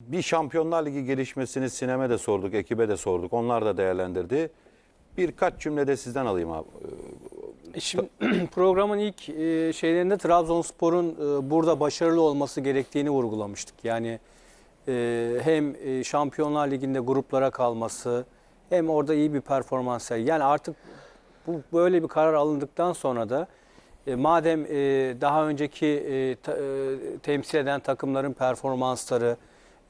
Bir Şampiyonlar Ligi gelişmesini Sinem'e de sorduk, ekibe de sorduk. Onlar da değerlendirdi. Birkaç cümle de sizden alayım abi. E Şimdi programın ilk e, şeylerinde Trabzonspor'un e, burada başarılı olması gerektiğini vurgulamıştık. Yani hem Şampiyonlar Ligi'nde gruplara kalması hem orada iyi bir performans sergi- Yani artık bu böyle bir karar alındıktan sonra da madem daha önceki temsil eden takımların performansları,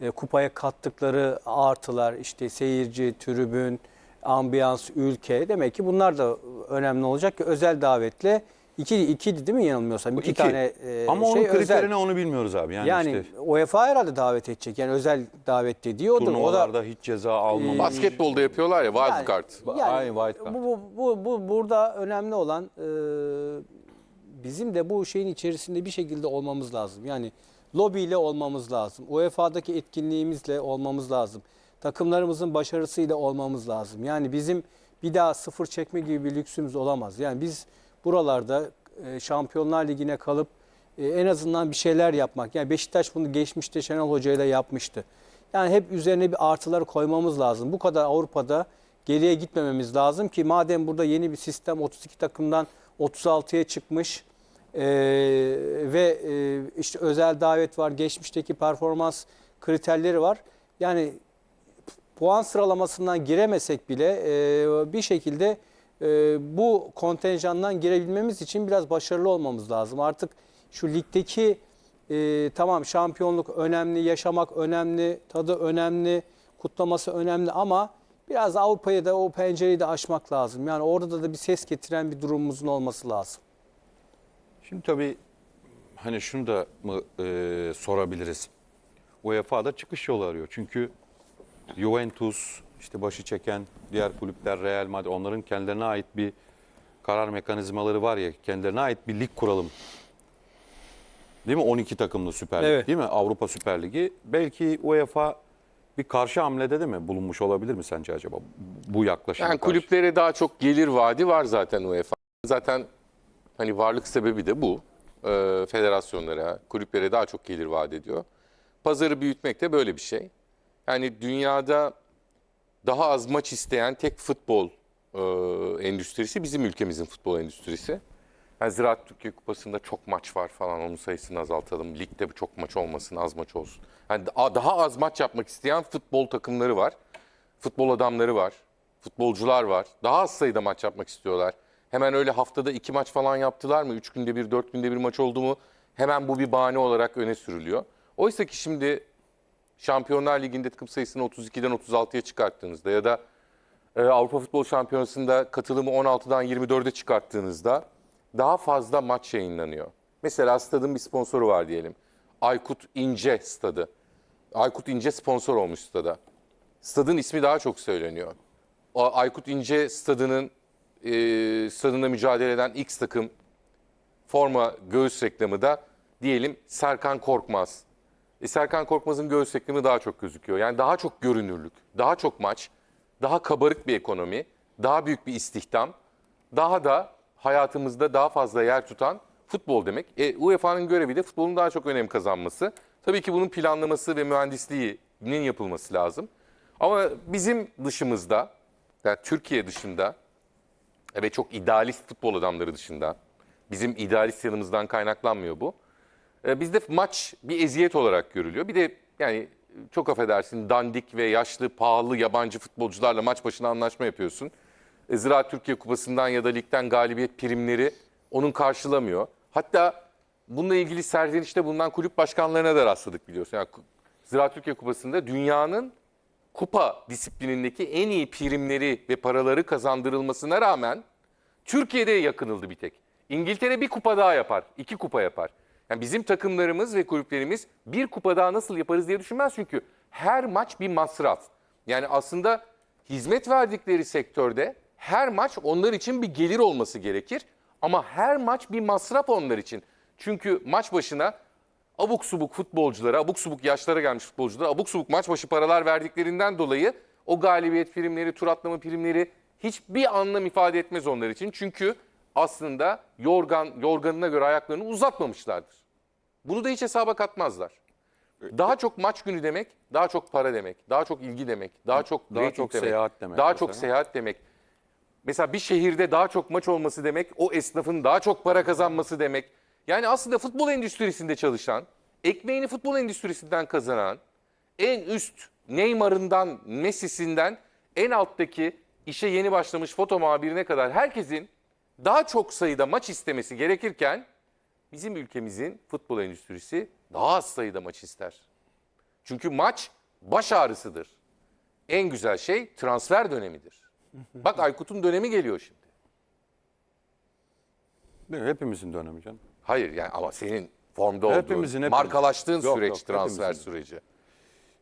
e, kupaya kattıkları artılar, işte seyirci, tribün, ambiyans, ülke demek ki bunlar da önemli olacak ki özel davetle iki iki değil mi yanılmıyorsam Bu iki, iki. tane e, Ama onun şey kriterini özel. onu bilmiyoruz abi. Yani, Yani, işte UEFA herhalde davet edecek. Yani özel davet dediği odur. O da turnuvalarda hiç ceza almamış. Basketbolda yapıyorlar ya wild Yani- card. Ba- aynı white card. Bu, bu, bu, bu burada önemli olan e, bizim de bu şeyin içerisinde bir şekilde olmamız lazım. Yani lobiyle olmamız lazım. UEFA'daki etkinliğimizle olmamız lazım. Takımlarımızın başarısıyla olmamız lazım. Yani bizim bir daha sıfır çekme gibi bir lüksümüz olamaz. Yani biz buralarda e, Şampiyonlar Ligi'ne kalıp e, en azından bir şeyler yapmak. Yani Beşiktaş bunu geçmişte Şenol Hoca ile yapmıştı. Yani hep üzerine bir artılar koymamız lazım. Bu kadar Avrupa'da geriye gitmememiz lazım ki madem burada yeni bir sistem 32 takımdan 36'ya çıkmış e, ve e, işte özel davet var, geçmişteki performans kriterleri var. Yani puan sıralamasından giremesek bile e, bir şekilde e, bu kontenjandan girebilmemiz için biraz başarılı olmamız lazım. Artık şu ligdeki e, tamam şampiyonluk önemli, yaşamak önemli, tadı önemli, kutlaması önemli ama biraz Avrupa'ya da o pencereyi de açmak lazım. Yani orada da bir ses getiren bir durumumuzun olması lazım. Şimdi tabii hani şunu da mı e, sorabiliriz. UEFA'da çıkış yolu arıyor. Çünkü Juventus, işte başı çeken diğer kulüpler, Real Madrid onların kendilerine ait bir karar mekanizmaları var ya, kendilerine ait bir lig kuralım. Değil mi? 12 takımlı Süper Lig Evet. değil mi? Avrupa Süper Ligi. Belki UEFA bir karşı hamlede de mi bulunmuş olabilir mi sence acaba bu yaklaşıma Yani karşı? kulüplere daha çok gelir vaadi var zaten UEFA. Zaten hani varlık sebebi de bu. Ee, federasyonlara, kulüplere daha çok gelir vaat ediyor. Pazarı büyütmek de böyle bir şey. Yani dünyada daha az maç isteyen tek futbol e, endüstrisi bizim ülkemizin futbol endüstrisi. Yani Ziraat Türkiye Kupası'nda çok maç var falan onun sayısını azaltalım. Ligde çok maç olmasın, az maç olsun. Yani da- daha az maç yapmak isteyen futbol takımları var. Futbol adamları var. Futbolcular var. Daha az sayıda maç yapmak istiyorlar. Hemen öyle haftada iki maç falan yaptılar mı? Üç günde bir, dört günde bir maç oldu mu? Hemen bu bir bahane olarak öne sürülüyor. Oysa ki şimdi Şampiyonlar Ligi'nde takım sayısını 32'den 36'ya çıkarttığınızda ya da e, Avrupa Futbol Şampiyonası'nda katılımı 16'dan 24'e çıkarttığınızda daha fazla maç yayınlanıyor. Mesela stadın bir sponsoru var diyelim. Aykut İnce stadı. Aykut İnce sponsor olmuş stada. Stadın ismi daha çok söyleniyor. Aykut İnce stadının e, stadında mücadele eden X takım forma göğüs reklamı da diyelim Serkan Korkmaz. E, Serkan Korkmaz'ın göğüs reklamı daha çok gözüküyor. Yani daha çok görünürlük, daha çok maç, daha kabarık bir ekonomi, daha büyük bir istihdam, daha da hayatımızda daha fazla yer tutan futbol demek. E, UEFA'nın görevi de futbolun daha çok önem kazanması. Tabii ki bunun planlaması ve mühendisliğinin yapılması lazım. Ama bizim dışımızda, yani Türkiye dışında ve çok idealist futbol adamları dışında, bizim idealist yanımızdan kaynaklanmıyor bu. E, Bizde maç bir eziyet olarak görülüyor. Bir de yani çok affedersin dandik ve yaşlı, pahalı yabancı futbolcularla maç başına anlaşma yapıyorsun. E, Ziraat Türkiye Kupası'ndan ya da ligden galibiyet primleri onun karşılamıyor. Hatta bununla ilgili serzenişte bulunan kulüp başkanlarına da rastladık biliyorsun. Yani Ziraat Türkiye Kupası'nda dünyanın kupa disiplinindeki en iyi primleri ve paraları kazandırılmasına rağmen Türkiye'de yakınıldı bir tek. İngiltere bir kupa daha yapar, iki kupa yapar. Yani bizim takımlarımız ve kulüplerimiz bir kupa daha nasıl yaparız diye düşünmez çünkü her maç bir masraf. Yani aslında hizmet verdikleri sektörde her maç onlar için bir gelir olması gerekir. Ama her maç bir masraf onlar için. Çünkü maç başına abuk subuk futbolculara, abuk subuk yaşlara gelmiş futbolculara abuk subuk maç başı paralar verdiklerinden dolayı o galibiyet primleri, tur atlama primleri hiçbir anlam ifade etmez onlar için. Çünkü aslında yorgan yorganına göre ayaklarını uzatmamışlardır. Bunu da hiç hesaba katmazlar. Daha çok maç günü demek, daha çok para demek, daha çok ilgi demek, daha çok Daha çok demek, seyahat demek Daha mesela. çok seyahat demek. Mesela bir şehirde daha çok maç olması demek, o esnafın daha çok para kazanması demek. Yani aslında futbol endüstrisinde çalışan, ekmeğini futbol endüstrisinden kazanan, en üst Neymar'ından, Messi'sinden en alttaki işe yeni başlamış foto muhabirine kadar herkesin daha çok sayıda maç istemesi gerekirken bizim ülkemizin futbol endüstrisi daha az sayıda maç ister. Çünkü maç baş ağrısıdır. En güzel şey transfer dönemidir. Bak Aykut'un dönemi geliyor şimdi. Hepimizin dönemi canım. Hayır yani ama senin formda olduğun, Hepimizin, markalaştığın Yok, süreç yok, transfer hepimizin. süreci.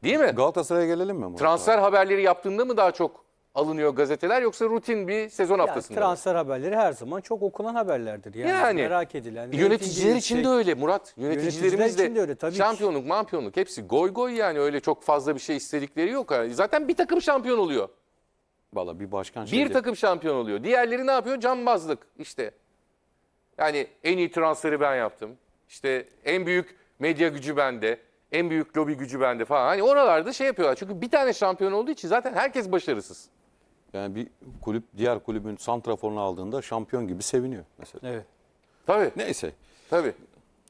Değil mi? Galatasaray'a gelelim mi? Murat? Transfer haberleri yaptığında mı daha çok alınıyor gazeteler yoksa rutin bir sezon Yani haftasında mı? transfer haberleri her zaman çok okunan haberlerdir. Yani, Yani, merak edilen. Yöneticiler reytingi için de yüksek. öyle Murat. Yöneticilerimiz Yöneticiler için de de öyle, tabii ki. şampiyonluk, mampiyonluk hepsi goy goy yani öyle çok fazla bir şey istedikleri yok. Yani Zaten bir takım şampiyon oluyor. Valla bir başkan Bir şeydi. takım şampiyon oluyor. Diğerleri ne yapıyor? Cambazlık işte. Yani en iyi transferi ben yaptım. İşte en büyük medya gücü bende. En büyük lobi gücü bende falan. Hani oralarda şey yapıyorlar. Çünkü bir tane şampiyon olduğu için zaten herkes başarısız. Yani bir kulüp diğer kulübün santraforunu aldığında şampiyon gibi seviniyor mesela. Evet. Tabii, Neyse. tabii.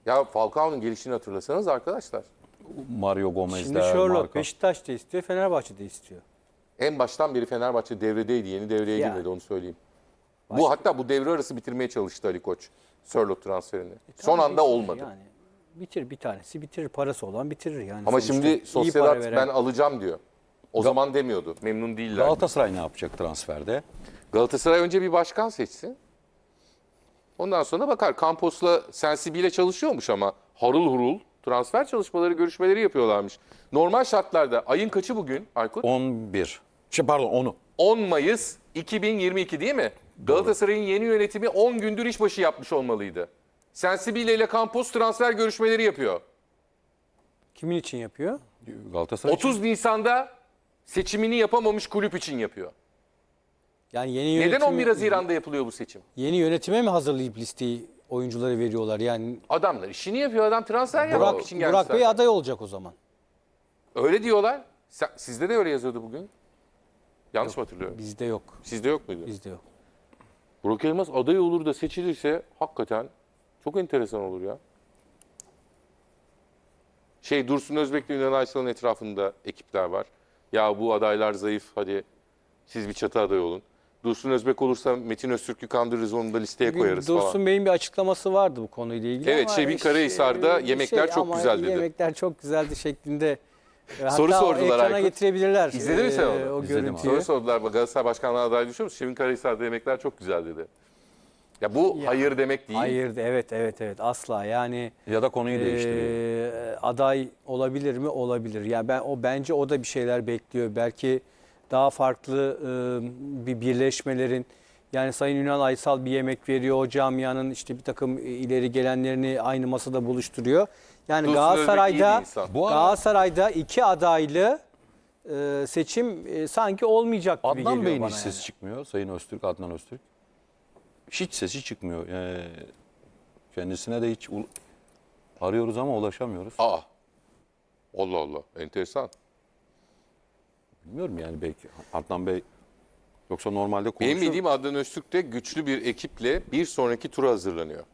Ya Falcao'nun gelişini hatırlasanız arkadaşlar. Mario Gomez'ler, Şimdi Sherlock Marco. Beşiktaş da istiyor, Fenerbahçe de istiyor. En baştan beri Fenerbahçe devredeydi. Yeni devreye Ya. girmedi onu söyleyeyim. Bu hatta bu devre arası bitirmeye çalıştı Ali Koç. Sörloth transferini. Son Tamam, anda olmadı. Yani bitir bir tanesi bitirir parası olan bitirir yani. Ama şimdi veren- ben alacağım diyor. O zaman demiyordu. Memnun değiller. Galatasaray ne yapacak transferde? Galatasaray önce bir başkan seçsin. Ondan sonra bakar. Campos'la Sensibi'yle çalışıyormuş ama harıl hurul transfer çalışmaları, görüşmeleri yapıyorlarmış. Normal şartlarda ayın kaçı bugün Aykut? 11. Şey pardon 10'u. 10 Mayıs 2022 değil mi? Galatasaray'ın yeni yönetimi 10 gündür işbaşı yapmış olmalıydı. Sensibile ile Campos transfer görüşmeleri yapıyor. Kimin için yapıyor? Galatasaray için 30 Nisan'da seçimini yapamamış kulüp için yapıyor. Yani yeni Neden yönetimi, 11 Haziran'da yapılıyor bu seçim? Yeni yönetime mi hazırlayıp listeyi oyuncuları veriyorlar? Yani Adamlar işini yapıyor. Adam transfer yapmak Burak, için gelmiş Burak Bey zaten. aday olacak o zaman. Öyle diyorlar. Sen- sizde de öyle yazıyordu bugün. Yanlış mı hatırlıyorum? Bizde yok. Sizde yok muydu? Bizde yok. Burak Elmas aday olur da seçilirse hakikaten çok enteresan olur ya. Şey Dursun Özbek ile Ünal Aysal'ın etrafında ekipler var. Ya bu adaylar zayıf hadi siz bir çatı aday olun. Dursun Özbek olursa Metin Öztürk'ü kandırırız onu da listeye Bugün koyarız Dursun falan. Bey'in bir açıklaması vardı bu konuyla ilgili. Evet, ama Şebin işte, Karahisar'da e, yemekler çok güzel dedi. Yemekler çok güzeldi şeklinde. E, Soru hatta sordular ekrana Aykut. getirebilirler. İzledin mi sen e, onu? O İzledim abi. görüntüyü. Soru sordular bak Galatasaray Başkanlığı aday düşüyor musun? Şebin Karahisar'da yemekler çok güzel dedi. Ya bu Ya, hayır demek değil. Hayır evet evet evet asla yani ya da konuyu değiştiriyor. e, aday olabilir mi olabilir. Yani ben o bence o da bir şeyler bekliyor. Belki daha farklı e, bir birleşmelerin yani Sayın Ünal Aysal bir yemek veriyor. O camianın işte bir takım ileri gelenlerini aynı masada buluşturuyor. Yani Dursun Özbek iyi Galatasaray'da bir insan. Bu ara- Galatasaray'da iki adaylı e, seçim e, sanki olmayacak gibi Adnan geliyor Bey'in bana hiç sesi çıkmıyor. Sayın Öztürk, Adnan Öztürk. Hiç sesi çıkmıyor. Ee, kendisine de hiç ul- arıyoruz ama ulaşamıyoruz. Aa. Allah Allah. Enteresan. Bilmiyorum yani belki Adnan Bey yoksa normalde konuşuyor. Benim bildiğim Adnan Öztürk de güçlü bir ekiple bir sonraki tura hazırlanıyor.